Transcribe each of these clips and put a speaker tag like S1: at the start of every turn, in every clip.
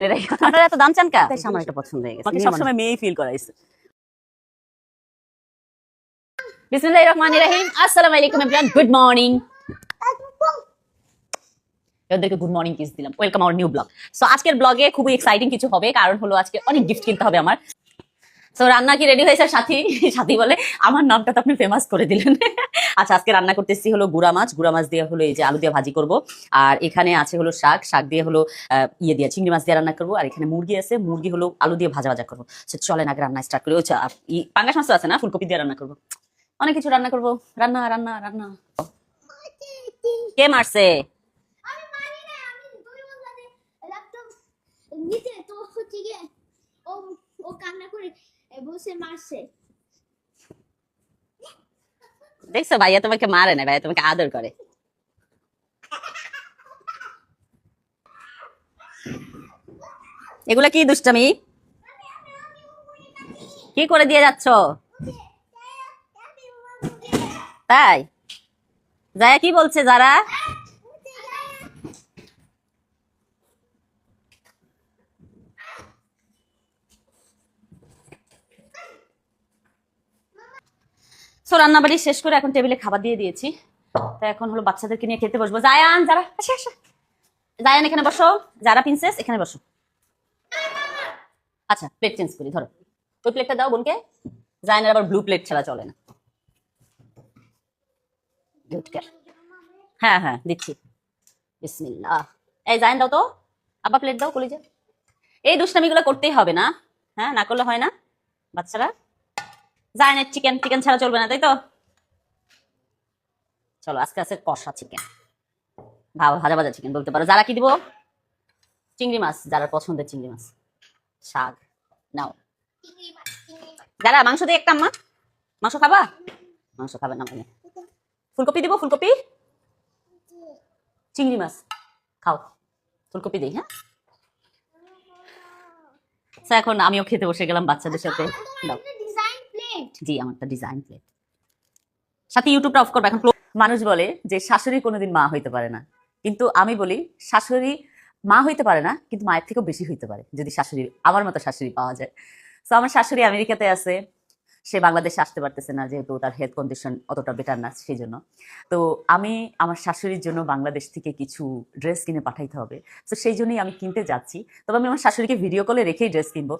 S1: আপনারা এত দাম চান কা? আমার এটা পছন্দ হয়ে গেছে।
S2: সবসময় মেয়েই ফিল করাইছে।
S1: বিসমিল্লাহির রহমানির রহিম। আসসালামু আলাইকুম এভরিওয়ান গুড মর্নিং ওদেরকে গুড মর্নিং কিস দিলাম। Welcome our new blog so আজকের ব্লগে খুবই এক্সাইটিং কিছু হবে। কারণ হলো আজকে অনেক গিফট কিনতে হবে আমার। সো রান্না কি রেডি হয়েছে? সাথী সাথী বলে, আমার নামটা তো আপনি ফেমাস করে দিলেন। আচ্ছা আজকে রান্না করতেছি হলো গুড়া মাছ। গুড়া মাছ দিয়ে হলো এই যে আলু দিয়ে ভাজি করব। আর এখানে আছে হলো শাক। শাক দিয়ে হলো ইয়ে দিয়ে, চিংড়ি মাছ দিয়ে রান্না করব। আর এখানে মুরগি আছে। মুরগি হলো আলু দিয়ে ভাজা ভাজা করব। সো চলেন আগে রান্না স্টার্ট করি। আচ্ছা পাঙ্গাস মাছ আছে না? ফুলকপি দিয়ে রান্না করব। অনেক কিছু রান্না করব। রান্না রান্না রান্না। কে মারছে?
S3: তো ও কান্না করে বসে মারছে
S1: দেখছ ভাইয়া তোমাকে মারে না, ভাইয়া তোমাকে আদর করে। এগুলা কি দুষ্টামি? কি করে দিয়ে যাচ্ছ? তাই? জায়া কি বলছে যারা? সো রান্নাবাড়ি শেষ করে এখন টেবিলে খাবার দিয়ে দিয়েছি। তো এখন হলো বাচ্চাদেরকে নিয়ে খেতে বসবো। জায়ান, যারা আসে আসে। জায়ান, এখানে বসো। যারা প্রিন্সেস এখানে বসো। আচ্ছা প্লেট চেঞ্জ করি, ধরো। ওই প্লেটটা দাও বোনকে। জায়ানের আবার ব্লু প্লেট ছাড়া চলে না। হ্যাঁ হ্যাঁ দিচ্ছি। বিসমিল্লাহ। এই জায়ান, দাও তো। আবার প্লেট দাও, কলিজা। এই দুষ্টামিগুলো করতেই হবে না। হ্যাঁ না করলে হয় না। বাচ্চারা। জায়ানের চিকেন চিকেন ছাড়া চলবে না, তাই তো? চলো, আজকে আছে কষা চিকেন ভাজা ভাজা চিকেন বলতে পারো। যারা কি দিব? চিংড়ি মাছ, যারা পছন্দের চিংড়ি মাছ। শাক, নাও। যারা, মাংস দিয়ে একটা আম্মা? মাংস খাবা? মাংস খাবে না মানে। ফুলকপি দিব, ফুলকপি? চিংড়ি মাছ। খাও, ফুলকপি দিই হ্যাঁ? এখন আমিও খেতে বসে গেলাম বাচ্চাদের সাথে। দাও। জি আমারটা ডিজাইন প্লেট সাথে ইউটিউবটা অফ করব। এখন মানুষ বলে যে শাশুড়ি কোনোদিন মা হইতে পারে না। কিন্তু আমি বলি, শাশুড়ি মা হইতে পারে না, কিন্তু মায়ের থেকেও বেশি হইতে পারে, যদি শাশুড়ি আমার মতো শাশুড়ি পাওয়া যায়। তো আমার শাশুড়ি আমেরিকাতে আছে। সে বাংলাদেশে আসতে পারতেছে না, যেহেতু তার হেলথ কন্ডিশন অতটা বেটার না সেই জন্য তো আমি আমার শাশুড়ির জন্য বাংলাদেশ থেকে কিছু ড্রেস কিনে পাঠাইতে হবে। তো সেই জন্যই আমি কিনতে যাচ্ছি। তবে আমি আমার শাশুড়িকে ভিডিও কলে রেখেই ড্রেস কিনবো।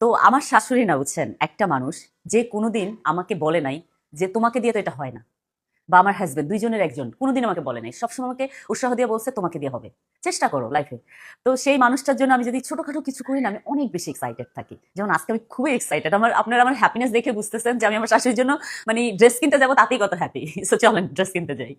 S1: তো আমার শাশুড়ি না বুঝছেন, একটা মানুষ যে কোনোদিন আমাকে বলে নাই যে তোমাকে দিয়ে তো এটা হয় না। বা আমার হাজবেন্ড দুইজনের একজন কোনোদিন আমাকে বলে নাই। সবসময় আমাকে উৎসাহ দিয়ে বলছে, তোমাকে দিয়ে হবে। চেষ্টা করো লাইফে তো সেই মানুষটার জন্য আমি যদি ছোটখাটো কিছু করি না, আমি অনেক বেশি এক্সাইটেড থাকি। যেমন আজকে আমি খুবই এক্সাইটেড আমার, আপনারা আমার হ্যাপিনেস দেখে বুঝতেছেন যে আমি আমার শাশুড়ির জন্য মানে ড্রেস কিনতে যাব, তাতেই কত হ্যাপি সো চলেন ড্রেস কিনতে যাই।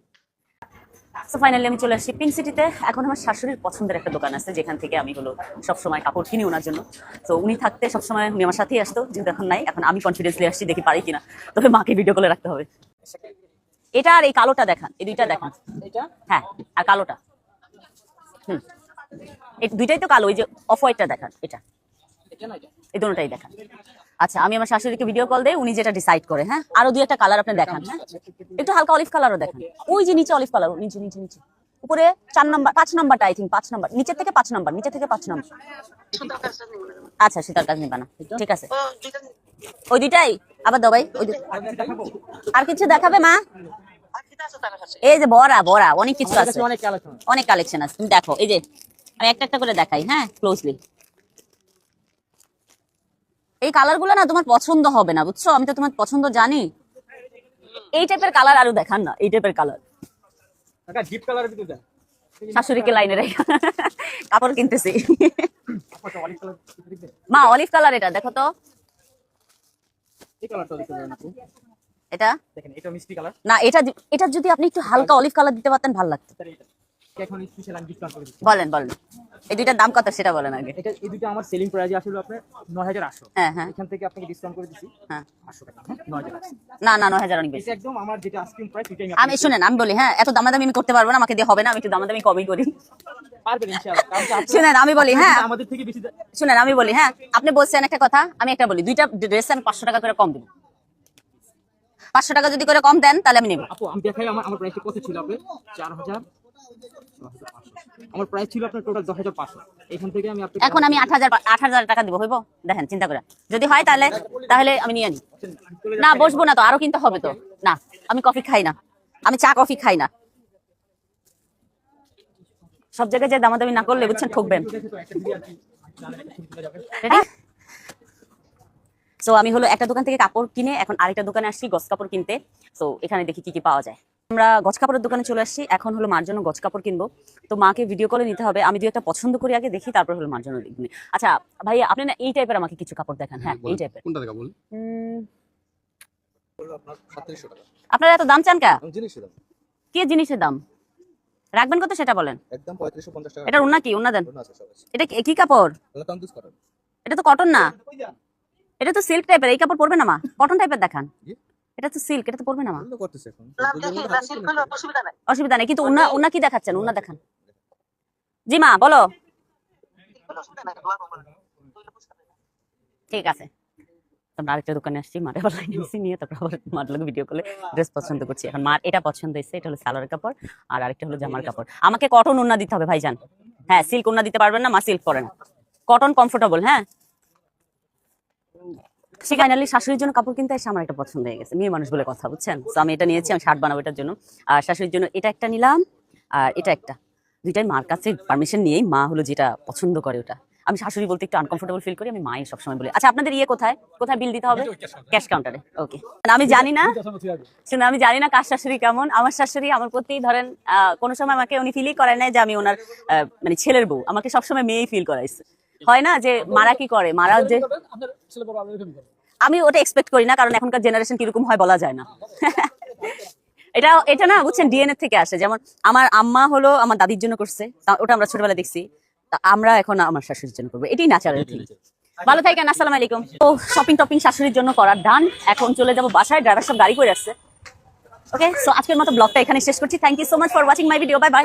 S1: সো ফাইনালি আমি চলে আসছি পিঙ্ক সিটিতে এখন আমার শাশুড়ির পছন্দের একটা দোকান আছে যেখান থেকে আমি হলো সবসময় কাপড় কিনি ওনার জন্য। তো উনি থাকতে সবসময় উনি আমার সাথেই আসতো যেহেতু এখন নাই। এখন আমি কনফিডেন্সলি আসছি দেখি পারি কিনা। তবে মাকে ভিডিও করে রাখতে হবে। এটা আর এই কালোটা দেখান এই দুইটা দেখান। হ্যাঁ আর কালোটা। হুম। এই দুইটাই তো কালো ওই যে অফ হোয়াইটটা দেখান এটা? এই দুটোটাই দেখান। আচ্ছা আমি আমার শাশুড়িকে ভিডিও কল দেই উনি যেটা ডিসাইড করে হ্যাঁ? আরও দুই একটা কালার আপনি দেখান হ্যাঁ? একটু হালকা অলিভ কালারও দেখান। ওই যে নিচে অলিভ কালার নিচে নিচে নিচে। উপরে চার নাম্বার পাঁচ নাম্বারটা আই থিঙ্ক পাঁচ নাম্বার নিচের থেকে পাঁচ নাম্বার নিচে থেকে পাঁচ নাম্বার আচ্ছা সেটার কাজ নিবা না। ঠিক আছে। ওই দুইটাই? আবার দাও ভাই ওই দুই- আর কিছু দেখাবে মা? এই যে বড়া বড়া অনেক কিছু আছে।
S2: অনেক কালেকশন
S1: আছে। তুমি দেখো এই যে আমি একটা একটা করে দেখাই হ্যাঁ? ক্লোজলি এই কালারগুলো না তোমার পছন্দ হবে না বুঝছ? আমি তো তোমার পছন্দ জানি। এই টাইপের কালার আরও দেখান না এই টাইপের কালার শাশুড়িকে লাইনে রেখে। কাপড় কিনতেছি। মা অলিভ কালার এটা দেখো তো। এটা? না এটা এটা যদি আপনি একটু হালকা অলিভ কালার দিতে পারতেন ভালো লাগতো।
S2: এখন স্পেশাল আমি ডিসকাউন্ট করে দিচ্ছি।
S1: বলেন বলেন। এই দুইটার দাম কত সেটা বলেন আগে।
S2: এটা এই দুটো আমার সেলিং প্রাইস আসলে আপনার নয় হাজার আটশো।
S1: হ্যাঁ হ্যাঁ।
S2: এখান থেকে আপনাকে ডিসকাউন্ট করে দিচ্ছি।
S1: হ্যাঁ।
S2: টাকা
S1: না না নয় হাজার অনেক বেশি।
S2: একদম আমার যেটা আইসক্রিম প্রাইস ওইটাই
S1: আমি শুনেন আমি বলি হ্যাঁ এত দামাদামি আমি করতে পারব না আমাকে দিয়ে হবে না আমি একটু দামাদামি কমই করি।
S2: পারবেন ইনশাআল্লাহ
S1: শুনেন আমি বলি হ্যাঁ।
S2: আমাদের থেকে বেশি
S1: শুনেন আমি বলি হ্যাঁ আপনি বলছেন একটা কথা আমি একটা বলি দুইটা ড্রেস আমি পাঁচশো টাকা করে কম দিব। পাঁচশো টাকা যদি করে কম দেন তাহলে আমি নেব।
S2: আপু আমি দেখাই আমার আমার প্রাইসটা কত ছিল আপনি চার হাজার আমার প্রাইস ছিল আপনার টোটাল দশ হাজার পাঁচশো। এখান থেকে আমি আপনাকে
S1: এখন আমি আট হাজার আট হাজার টাকা দিব, হইব? দেখেন, চিন্তা করে যদি হয় তাহলে তাহলে আমি নিয়ে নিই না, বসবো না তো, আরও কিনতে হবে তো। না, আমি কফি খাই না। আমি চা কফি খাই না। সব জায়গায় যে দামাদামি না করলে, বুঝছেন, ঠকবেন। সো আমি হলো একটা দোকান থেকে কাপড় কিনে, এখন আরেকটা দোকানে আসছি, গছ কাপড় কিনতে। সো এখানে দেখি কি কি পাওয়া যায়। আমরা গছ কাপড়ের দোকানে চলে আসছি। এখন হলো মার জন্য গছ কাপড় কিনবো। তো মাকে ভিডিও কলে নিতে হবে। আমি দু একটা পছন্দ করি আগে দেখি তারপর হলো মার জন্য আচ্ছা ভাই আপনি না এই টাইপের আমাকে কিছু কাপড় দেখান। হ্যাঁ এই টাইপের
S4: কোনটা দেখা বলুন? টাকা।
S1: আপনারা এত দাম চান কা?
S4: আমি জিনিসের দাম।
S1: কি জিনিসের দাম? রাখবেন কত সেটা বলেন।
S4: একদম পঁয়ত্রিশশো পঞ্চাশ টাকা।
S1: এটা উন্না কি? উন্না দেন। এটা কি- কাপড়? এটা তো কটন না। এটা তো সিল্ক টাইপের এই কাপড় পরবে না মা? কটন টাইপের দেখান? এটা তো সিল্ক এটা তো পরবে না মা
S4: এগুলো করতেছে এখন।
S1: অসুবিধা নেই। কিন্তু কি দেখাচ্ছেন? দেখান। জি মা বলো। ঠিক আছে। তোমরা আরেকটা দোকানে আসছি মারে আবার লাইনে নিছি নিয়ে তারপর আবার মার লোক ভিডিও করলে ড্রেস পছন্দ করছি। এখন মার এটা পছন্দ হয়েছে এটা হলো সালোয়ার কাপড় আর আরেকটা হলো জামার কাপড়। আমাকে কটন উন্না দিতে হবে ভাইজান। হ্যাঁ সিল্ক উন্না দিতে পারবেন না মা সিল্ক পরে না কটন কমফোর্টেবল হ্যাঁ? সে ফাইনালি শাশুড়ির জন্য কাপড় কিনতে এসে আমার একটা পছন্দ হয়ে গেছে। মেয়ে মানুষ বলে কথা বুঝছেন? তো আমি এটা নিয়েছি আমি শার্ট বানাবো এটার জন্য। আর শাশুড়ির জন্য এটা একটা নিলাম আর এটা একটা। দুইটাই মার কাছে পারমিশন নিয়েই মা হলো যেটা পছন্দ করে ওটা। আমি শাশুড়ি বলতে একটু আনকমফোর্টেবল ফিল করি আমি মাই সবসময় বলি আচ্ছা আপনাদের ইয়ে কোথায়? কোথায় বিল দিতে হবে? ক্যাশ কাউন্টারে ওকে আমি জানি না। শুনে আমি জানি না কার শাশুড়ি কেমন। আমার শাশুড়ি আমার প্রতি ধরেন আহ, কোনো সময় আমাকে উনি ফিলই করে নাই যে আমি ওনার আহ, মানে ছেলের বউ। আমাকে সবসময় মেয়েই ফিল করাইছে। হয় না যে মারা কি করে? মারা যে আমি ওটা এক্সপেক্ট করি না, কারণ এখনকার জেনারেশন কীরকম হয় বলা যায় না। এটা এটা না বুঝছেন ডিএনএ থেকে আসে। যেমন আমার আম্মা হলো আমার দাদির জন্য করছে ওটা আমরা ছোটবেলায় দেখছি। তা আমরা এখন আমার শাশুড়ির জন্য করব। এটাই ন্যাচারাল থিং ভালো থাকেন, আসসালামু আলাইকুম। তো শপিং টপিং শাশুড়ির জন্য করার ডান এখন চলে যাব বাসায় ড্রাইভার সব গাড়ি করে আসছে। ওকে সো আজকের মতো ব্লগটা এখানে শেষ করছি। Thank you so much for watching my video bye bye